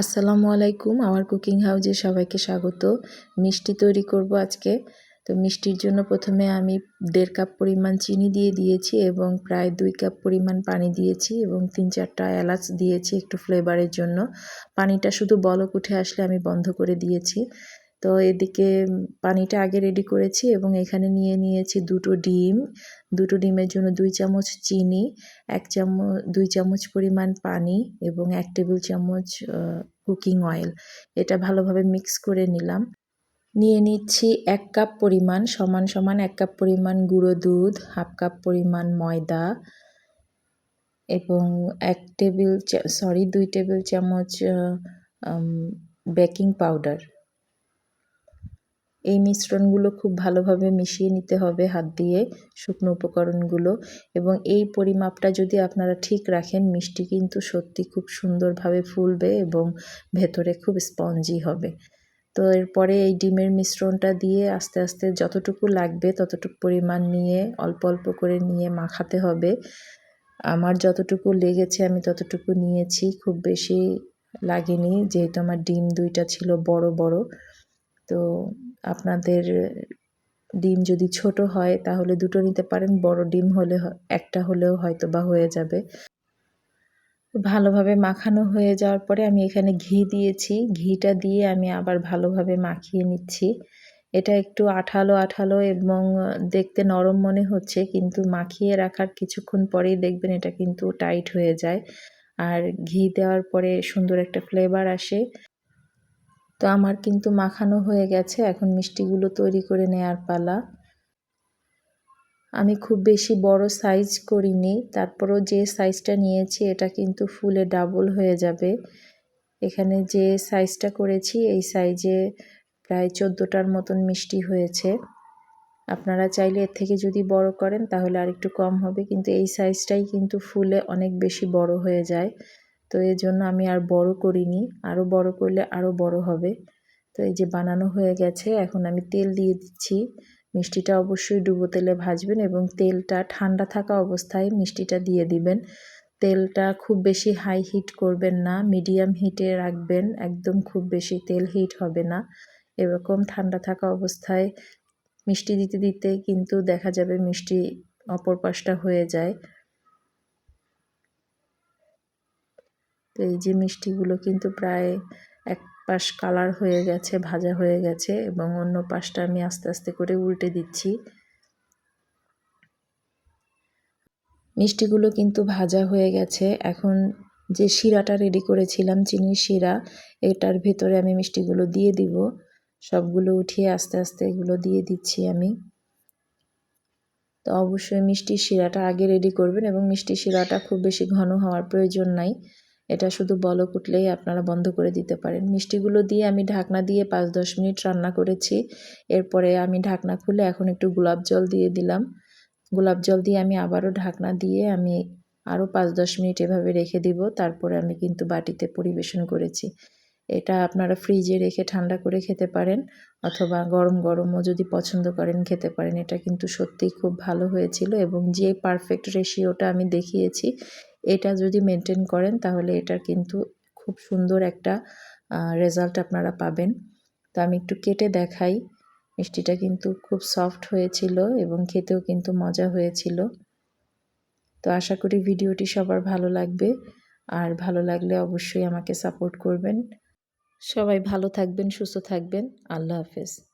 আসসালামু আলাইকুম, আমার কুকিং হাউজে সবাইকে স্বাগত। মিষ্টি তৈরি করব আজকে। তো মিষ্টির জন্য প্রথমে আমি দেড় কাপ পরিমাণ চিনি দিয়ে দিয়েছি এবং প্রায় দুই কাপ পরিমাণ পানি দিয়েছি এবং তিন চারটা এলাচ দিয়েছি একটু ফ্লেভারের জন্য। পানিটা শুধু বলক উঠে আসলে আমি বন্ধ করে দিয়েছি। তো এদিকে পানিটা আগে রেডি করেছি এবং এখানে নিয়ে নিয়েছি দুটো ডিম। দুটো ডিমের জন্য দুই চামচ চিনি, এক চামচ, দুই চামচ পরিমাণ পানি এবং এক টেবিল চামচ কুকিং অয়েল এটা ভালোভাবে মিক্স করে নিলাম। নিয়ে নিচ্ছি এক কাপ পরিমাণ, সমান সমান এক কাপ পরিমাণ গুঁড়ো দুধ, হাফ কাপ পরিমাণ ময়দা এবং এক টেবিল সরি দুই টেবিল চামচ বেকিং পাউডার এই মিশ্রণগুলো খুব ভালোভাবে মিশিয়ে নিতে হবে হাত দিয়ে শুকনো উপকরণগুলো এবং এই পরিমাপটা যদি আপনারা ঠিক রাখেন, মিষ্টি কিন্তু সত্যি খুব সুন্দরভাবে ফুলবে এবং ভেতরে খুব স্পঞ্জি হবে। তো এরপরে এই ডিমের মিশ্রণটা দিয়ে আস্তে আস্তে যতটুকু লাগবে ততটুকু পরিমাণ নিয়ে, অল্প অল্প করে নিয়ে মাখাতে হবে। আমার যতটুকু লেগেছে আমি ততটুকু নিয়েছি, খুব বেশি লাগেনি যেহেতু আমার ডিম দুইটা ছিল বড় বড়। তো আপনাদের ডিম যদি ছোট হয়, তাহলে দুটো নিতে পারেন। বড় ডিম হলে একটা হলেও হয়তো বা হয়ে যাবে। ভালোভাবে মাখানো হয়ে যাওয়ার পরে আমি এখানে ঘি দিয়েছি। ঘিটা দিয়ে আমি আবার ভালোভাবে মাখিয়ে নিচ্ছি। এটা একটু আঠালো আঠালো এবং দেখতে নরম মনে হচ্ছে, কিন্তু মাখিয়ে রাখার কিছুক্ষণ পরেই দেখবেন এটা কিন্তু টাইট হয়ে যায়। আর ঘি দেওয়ার পরে সুন্দর একটা ফ্লেভার আসে। তো আমার কিন্তু মাখানো হয়ে গেছে, এখন মিষ্টিগুলো তৈরি করে নেয়ার পালা। আমি খুব বেশি বড় সাইজ করিনি, তারপরও যে সাইজটা নিয়েছি এটা কিন্তু ফুলে ডাবল হয়ে যাবে। এখানে যে সাইজটা করেছি, এই সাইজে প্রায় চোদ্দোটার মতন মিষ্টি হয়েছে। আপনারা চাইলে এর থেকে যদি বড় করেন তাহলে আর একটু কম হবে, কিন্তু এই সাইজটাই কিন্তু ফুলে অনেক বেশি বড় হয়ে যায়। তো এই জন্য আমি আর বড় করিনি আরও বড় করলে আরও বড় হবে। তো এই যে বানানো হয়ে গেছে, এখন আমি তেল দিয়ে দিচ্ছি। মিষ্টিটা অবশ্যই ডুবো তেলে ভাজবেন এবং তেলটা ঠান্ডা থাকা অবস্থায় মিষ্টিটা দিয়ে দিবেন। তেলটা খুব বেশি হাই হিট করবেন না মিডিয়াম হিটে রাখবেন, একদম খুব বেশি তেল হিট হবে না। এরকম ঠান্ডা থাকা অবস্থায় মিষ্টি দিতে দিতে কিন্তু দেখা যাবে মিষ্টি অপর পাশটা হয়ে যায়। তো এই যে মিষ্টিগুলো কিন্তু প্রায় এক পাশ কালার হয়ে গেছে, ভাজা হয়ে গেছে এবং অন্য পাশটা আমি আস্তে আস্তে করে উল্টে দিচ্ছি। মিষ্টিগুলো কিন্তু ভাজা হয়ে গেছে। এখন যে শিরাটা রেডি করেছিলাম, চিনির শিরা, এটার ভেতরে আমি মিষ্টিগুলো দিয়ে দিব। সবগুলো উঠিয়ে আস্তে আস্তে এগুলো দিয়ে দিচ্ছি আমি। তো অবশ্যই মিষ্টির শিরাটা আগে রেডি করবেন এবং মিষ্টি শিরাটা খুব বেশি ঘন হওয়ার প্রয়োজন নাই। এটা শুধু বলক উঠলেই আপনারা বন্ধ করে দিতে পারেন। মিষ্টিগুলো দিয়ে আমি ঢাকনা দিয়ে পাঁচ দশ মিনিট রান্না করেছি। এরপরে আমি ঢাকনা খুলে এখন একটু গোলাপ জল দিয়ে দিলাম। গোলাপ জল দিয়ে আমি আবারও ঢাকনা দিয়ে আমি আরও পাঁচ দশ মিনিট এভাবে রেখে দিব। তারপরে আমি কিন্তু বাটিতে পরিবেশন করেছি। এটা আপনারা ফ্রিজে রেখে ঠান্ডা করে খেতে পারেন অথবা গরম গরমও যদি পছন্দ করেন খেতে পারেন। এটা কিন্তু সত্যিই খুব ভালো হয়েছিল এবং যে পারফেক্ট রেশিওটা আমি দেখিয়েছি এটা যদি মেনটেন করেন, তাহলে এটার কিন্তু খুব সুন্দর একটা রেজাল্ট আপনারা পাবেন। তো আমি একটু কেটে দেখাই। মিষ্টিটা কিন্তু খুব সফট হয়েছিল এবং খেতেও কিন্তু মজা হয়েছিল। তো আশা করি ভিডিওটি সবার ভালো লাগবে। আর ভালো লাগলে অবশ্যই আমাকে সাপোর্ট করবেন। সবাই ভালো থাকবেন, সুস্থ থাকবেন। আল্লাহ হাফেজ।